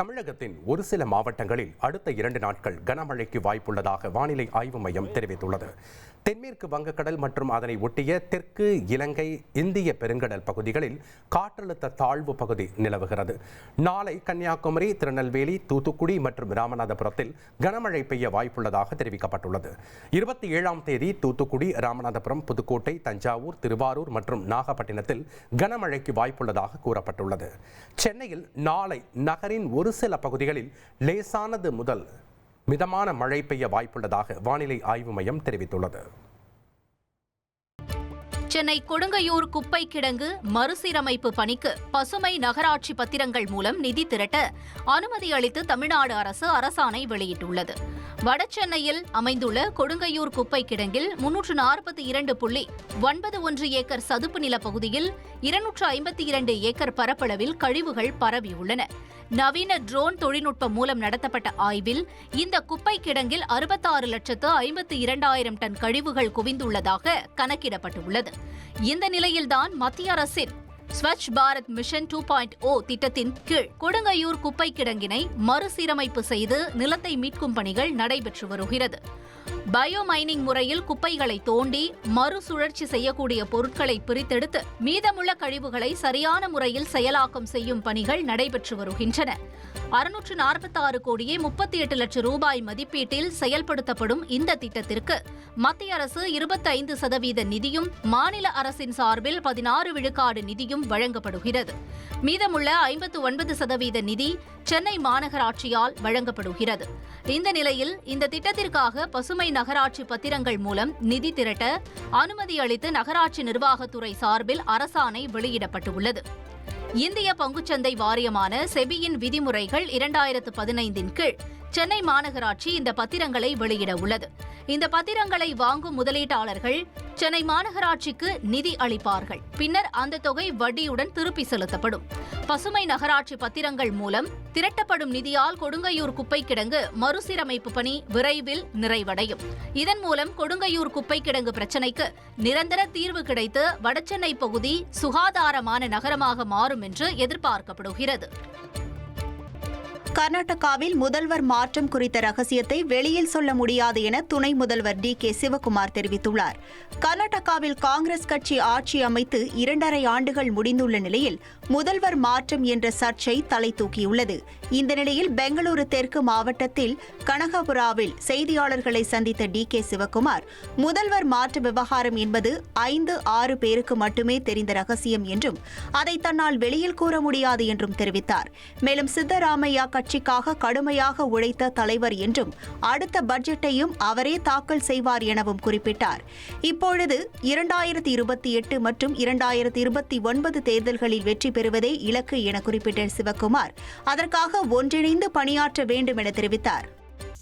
தமிழகத்தின் ஒரு சில மாவட்டங்களில் அடுத்த இரண்டு நாட்கள் கனமழைக்கு வாய்ப்புள்ளதாக வானிலை ஆய்வு மையம் தெரிவித்துள்ளது. தென்மேற்கு வங்கக்கடல் மற்றும் அதனை ஒட்டிய தெற்கு இலங்கை இந்திய பெருங்கடல் பகுதிகளில் காற்றழுத்த தாழ்வு பகுதி நிலவுகிறது. நாளை கன்னியாகுமரி திருநெல்வேலி தூத்துக்குடி மற்றும் ராமநாதபுரத்தில் கனமழை பெய்ய வாய்ப்புள்ளதாக தெரிவிக்கப்பட்டுள்ளது. இருபத்தி ஏழாம் தேதி தூத்துக்குடி ராமநாதபுரம் புதுக்கோட்டை தஞ்சாவூர் திருவாரூர் மற்றும் நாகப்பட்டினத்தில் கனமழைக்கு வாய்ப்புள்ளதாக கூறப்பட்டுள்ளது. சென்னையில் நாளை நகரின் ஒரு சில பகுதிகளில் லேசானது முதல் மிதமான மழை பெய்ய வாய்ப்புள்ளதாக வானிலை ஆய்வு மையம் தெரிவித்துள்ளது. சென்னை கொடுங்கையூர் குப்பை கிடங்கு மறுசீரமைப்பு பணிக்கு பசுமை நகராட்சி பத்திரங்கள் மூலம் நிதி திரட்ட அனுமதி அளித்து தமிழ்நாடு அரசு அரசாணை வெளியிட்டுள்ளது. வடசென்னையில் அமைந்துள்ள கொடுங்கையூர் குப்பை கிடங்கில் முன்னூற்று நாற்பத்தி இரண்டு புள்ளி ஒன்பது ஒன்று ஏக்கர் சதுப்பு நில பகுதியில் இருநூற்று ஐம்பத்தி இரண்டு ஏக்கர் பரப்பளவில் கழிவுகள் பரவியுள்ளன. நவீன ட்ரோன் தொழில்நுட்பம் மூலம் நடத்தப்பட்ட ஆய்வில் இந்த குப்பை கிடங்கில் அறுபத்தாறு லட்சத்து ஐம்பத்தி இரண்டாயிரம் டன் கழிவுகள் குவிந்துள்ளதாக கணக்கிடப்பட்டுள்ளது. இந்த நிலையில்தான் மத்திய அரசின் Swachh Bharat mission two point O திட்டத்தின் கீழ் கொடுங்கையூர் குப்பை கிடங்கினை மறுசீரமைப்பு செய்து நிலத்தை மீட்கும் பணிகள் நடைபெற்று வருகிறது. பயோ மைனிங் முறையில் குப்பைகளை தோண்டி மறுசுழற்சி செய்யக்கூடிய பொருட்களை பிரித்தெடுத்து மீதமுள்ள கழிவுகளை சரியான முறையில் செயலாக்கம் செய்யும் பணிகள் நடைபெற்று வருகின்றன. அறுநூற்று நாற்பத்தாறு கோடியே முப்பத்தி எட்டு லட்சம் ரூபாய் மதிப்பீட்டில் செயல்படுத்தப்படும் இந்த திட்டத்திற்கு மத்திய அரசு இருபத்தைந்து சதவீத நிதியும் மாநில அரசின் சார்பில் பதினாறு விழுக்காடு நிதியும் நிதியும் வழங்கப்படுகிறது. மீதமுள்ள ஐம்பத்து ஒன்பது சதவீத நிதி சென்னை மாநகராட்சியால் வழங்கப்படுகிறது. இந்த நிலையில் இந்த திட்டத்திற்காக பசுமை நகராட்சி பத்திரங்கள் மூலம் நிதி திரட்ட அனுமதி அளித்து நகராட்சி நிர்வாகத்துறை சார்பில் அரசாணை வெளியிடப்பட்டுள்ளது. இந்திய பங்குச்சந்தை வாரியமான செபியின் விதிமுறைகள் இரண்டாயிரத்து பதினைந்தின் கீழ் சென்னை மாநகராட்சி இந்த பத்திரங்களை வெளியிட உள்ளது. இந்த பத்திரங்களை வாங்கும் முதலீட்டாளர்கள் சென்னை மாநகராட்சிக்கு நிதி அளிப்பார்கள். பின்னர் அந்த தொகை வட்டியுடன் திருப்பி செலுத்தப்படும். பசுமை நகராட்சி பத்திரங்கள் மூலம் திரட்டப்படும் நிதியால் கொடுங்கையூர் குப்பை கிடங்கு மறுசீரமைப்பு பணி விரைவில் நிறைவடையும். இதன் மூலம் கொடுங்கையூர் குப்பை கிடங்கு பிரச்சினைக்கு நிரந்தர தீர்வு கிடைத்து வடசென்னை பகுதி சுகாதாரமான நகரமாக மாறும் என்று எதிர்பார்க்கப்படுகிறது. கர்நாடகாவில் முதல்வர் மாற்றம் குறித்த ரகசியத்தை வெளியில் சொல்ல முடியாது என துணை முதல்வர் டி கே சிவகுமார் தெரிவித்துள்ளார். கர்நாடகாவில் காங்கிரஸ் கட்சி ஆட்சி அமைத்து இரண்டரை ஆண்டுகள் முடிந்துள்ள நிலையில் முதல்வர் மாற்றம் என்ற சர்ச்சை தலை தூக்கியுள்ளது. இந்த நிலையில் பெங்களூரு தெற்கு மாவட்டத்தில் கனகபுராவில் செய்தியாளர்களை சந்தித்த டி கே சிவகுமார் முதல்வர் மாற்று விவகாரம் என்பது ஐந்து ஆறு பேருக்கு மட்டுமே தெரிந்த ரகசியம் என்றும் அதை தன்னால் வெளியில் கூற முடியாது என்றும் தெரிவித்தார். மேலும் சித்தராமையா கட்சிக்காக கடுமையாக உழைத்த தலைவர் என்றும் அடுத்த பட்ஜெட்டையும் அவரே தாக்கல் செய்வார் எனவும் குறிப்பிட்டார். இப்பொழுது இரண்டாயிரத்தி இருபத்தி எட்டு மற்றும் இரண்டாயிரத்தி இருபத்தி ஒன்பது தேர்தல்களில் வெற்றி பெறுவதே இலக்கு என குறிப்பிட்ட சிவக்குமார் அதற்காக ஒன்றிணைந்து பணியாற்ற வேண்டும் என தெரிவித்தார்.